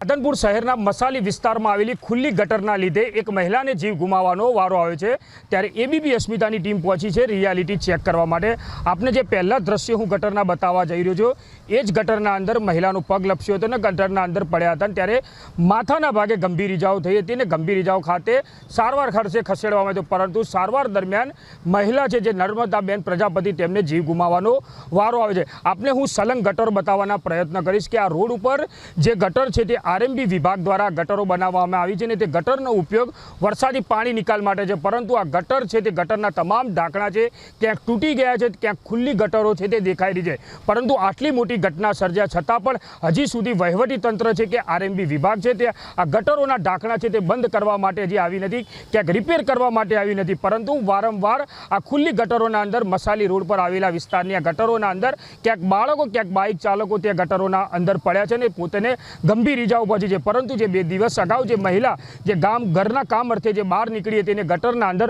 રાધનપુર શહેરના મસાલી વિસ્તારમાં આવેલી ખુલ્લી ગટરના લીધે એક મહિલાને જીવ ગુમાવવાનો વારો આવ્યો છે. ત્યારે એબીપી અસ્મિતાની ટીમ પહોંચી છે રિયાલિટી ચેક કરવા માટે. આપને જે પહેલાં દ્રશ્ય હું ગટરના બતાવવા જઈ રહ્યો છું, એ જ ગટરના અંદર મહિલાનો પગ લપસ્યો હતો ને ગટરના અંદર પડ્યા હતા ત્યારે માથાના ભાગે ગંભીર ઇજાઓ થઈ હતી અને ગંભીર ઇજાઓ ખાતે સારવાર ખર્ચે ખસેડવામાં આવ્યો પરંતુ સારવાર દરમિયાન મહિલા છે જે નર્મદાબેન પ્રજાપતિ, તેમને જીવ ગુમાવવાનો વારો આવે છે. આપને હું સલંગ ગટર બતાવવાના પ્રયત્ન કરીશ કે આ રોડ ઉપર જે ગટર છે તે આરએમબી વિભાગ દ્વારા ગટરો બનાવવામાં આવી છે અને તે ગટરનો ઉપયોગ વરસાદી પાણી નિકાલ માટે છે. પરંતુ આ ગટર છે તે ગટરના તમામ ઢાંકણા છે, ક્યાંક તૂટી ગયા છે, ક્યાંક ખુલ્લી ગટરો છે તે દેખાઈ રહી છે. પરંતુ આટલી મોટી ઘટના સર્જ્યા છતાં પણ હજી સુધી વહીવટી તંત્ર છે કે આરએમબી વિભાગ છે તે આ ગટરોના ઢાંકણા છે તે બંધ કરવા માટે હજી આવી નથી, ક્યાંક રિપેર કરવા માટે આવી નથી. પરંતુ વારંવાર આ ખુલ્લી ગટરોના અંદર મસાલી રોડ પર આવેલા વિસ્તારની આ ગટરોના અંદર ક્યાંક બાળકો, ક્યાંક બાઇક ચાલકો ત્યાં ગટરોના અંદર પડ્યા છે ને પોતાને ગંભીર ઇજાઓ પહોંચી છે પરંતુ જે બે દિવસ અગાઉ જે મહિલા જે ગામ ઘરના કામ અર્થે જે બહાર નીકળી હતી એને ગટરના અંદર